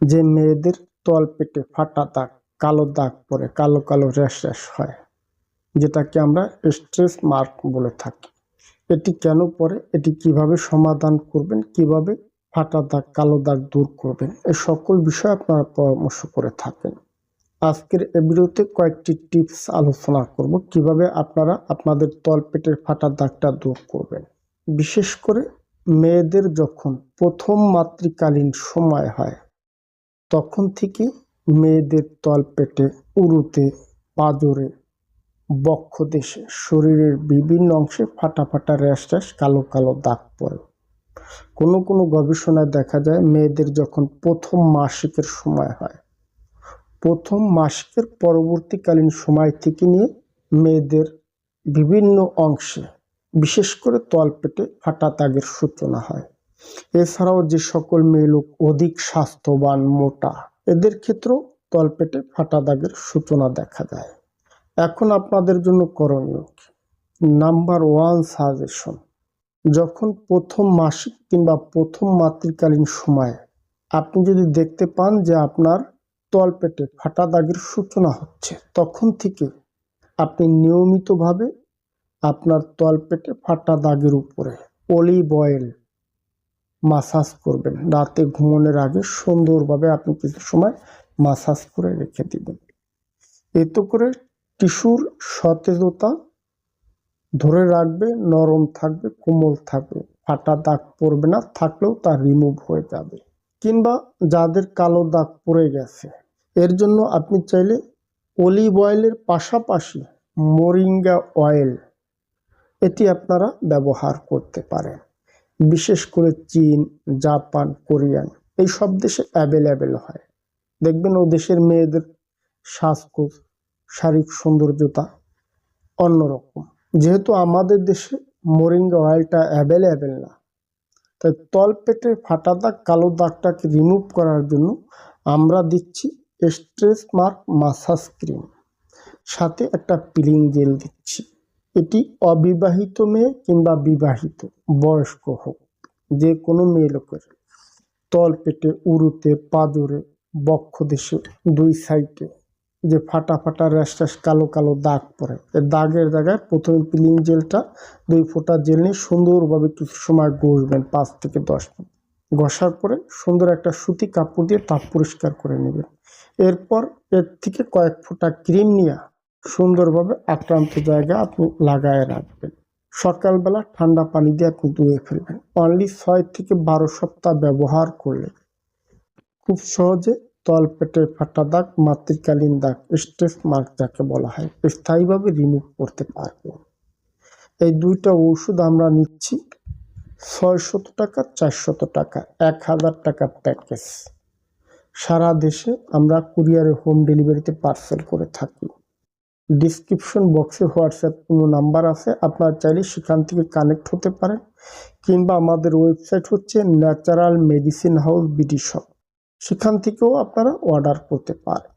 যে মেয়েদের তল পেটে ফাটা দাগ, কালো দাগ পরে কালো কালো র্যাশ র্যাশ হয়, যেটাকে আমরা স্ট্রেস মার্ক বলে থাকি। এটি কেন পরে এটি কীভাবে সমাধান করবেন, কীভাবে ফাটা দাগ, কালো দাগ দূর করবেন, এ সকল বিষয়ে আপনারা পরামর্শ করে থাকেন। আজকের এই ভিডিওতে কয়েকটি টিপস আলোচনা করব, কীভাবে আপনারা আপনাদের তলপেটের ফাটা দাগটা দূর করবেন। বিশেষ করে মেয়েদের যখন প্রথম মাতৃকালীন সময় হয় তখন থেকে মেয়েদের তলপেটে উরুতে, পাজরে বক্ষ দেশে শরীরের বিভিন্ন অংশে ফাটা ফাটা র্যাশ র্যাশ কালো কালো দাগ পড়ে। কোনো কোনো গবেষণায় দেখা যায় মেয়েদের যখন প্রথম মাসিকের সময় হয়। প্রথম মাসিকের পরবর্তীকালীন সময় থেকে নিয়ে মেয়েদের বিভিন্ন অংশে, বিশেষ করে তলপেটে ফাটা দাগের সূচনা হয়। এছাড়াও যে সকল মেয়ে লোক অধিক স্বাস্থ্যবান, মোটা, এদের ক্ষেত্রেও তলপেটে ফাটা দাগের সূচনা দেখা যায় এখন আপনাদের জন্য করণীয় নাম্বার ওয়ান সাজেশন, যখন প্রথম মাসিক কিংবা প্রথম মাতৃকালীন সময়ে আপনি যদি দেখতে পান যে আপনার তলপেটে ফাটা দাগের সূচনা হচ্ছে, তখন থেকে আপনি নিয়মিতভাবে আপনার তলপেটে ফাটা দাগের উপরে অলিভ অয়েল মাসাজ করবেন। রাতে ঘুমানোর আগে সুন্দরভাবে আপনি কিছু সময় মাসাজ করে রেখে দিবেন। এতে করে টিস্যুর সতেজতা ধরে রাখবে, নরম থাকবে, কোমল থাকবে। ফাটা দাগ পড়বে না, থাকলেও তা রিমুভ হয়ে যাবে। কিংবা যাদের কালো দাগ পড়ে গেছে, এর জন্য আপনি চাইলে অলিভ অয়েলের পাশাপাশি মোরিঙ্গা অয়েল এটি আপনারা ব্যবহার করতে পারেন। বিশেষ করে চীন, জাপান, কোরিয়ান, এই সব দেশে অ্যাভেলেবেল হয়। দেখবেন ও দেশের মেয়েদের স্বাস্থ্য শারীরিক সৌন্দর্যতা অন্যরকম। যেহেতু আমাদের দেশে মোরিঙ্গা অয়েলটা অ্যাভেলেবেল না, তাই তলপেটের ফাটা দাগ কালো দাগটাকে রিমুভ করার জন্য আমরা দিচ্ছি স্ট্রেস মার্ক মাসাজ ক্রিম সাথে একটা পিলিং জেল দিচ্ছি। এটি অবিবাহিত মেয়ে কিংবা বিবাহিত, বয়স্ক হোক, যে কোনো মেয়ে লোকের। তল পেটে, উরুতে পাজরে বক্ষ দেশে, দুই সাইডে যে ফাটা ফাটা র্যাশ র্যাশ কালো কালো দাগ পড়ে এই দাগের জায়গায় প্রথমে পিলিং জেলটা, দুই ফোঁটা জেল নিয়ে সুন্দরভাবে কিছু সময় ঘষবেন, পাঁচ থেকে দশ মিনিট। ঘষার পরে সুন্দর একটা সুতি কাপড় দিয়ে তাপ পরিষ্কার করে নেবেন। এরপর এর থেকে কয়েক ফোঁটা ক্রিম নিয়ে সুন্দরভাবে আক্রান্ত জায়গায় আপনি লাগায় রাখবেন। সকালবেলা ঠান্ডা পানি দিয়ে আপনি ধুয়ে ফেলবেন। অনলি ছয় থেকে বারো সপ্তাহ ব্যবহার করলে খুব সহজে তলপেটের ফাটা দাগ, মাতৃকালীন দাগ স্ট্রেস মার্ক যাকে বলা হয়, স্থায়ীভাবে রিমুভ করতে পারবেন। এই দুইটা ওষুধ আমরা নিচ্ছি ছয়শত টাকা, চারশত টাকা, এক হাজার টাকা প্যাকেজ সারা দেশে আমরা কুরিয়ারে হোম ডেলিভারিতে পার্সেল করে থাকি। ডিসক্রিপশন বক্সে হোয়াটসঅ্যাপ কোনো নাম্বার আছে, আপনারা চাইলে সেখান থেকে কানেক্ট হতে পারেন, কিংবা আমাদের ওয়েবসাইট হচ্ছে natural medicine house BD shop সেখান থেকেও আপনারা অর্ডার করতে পারেন।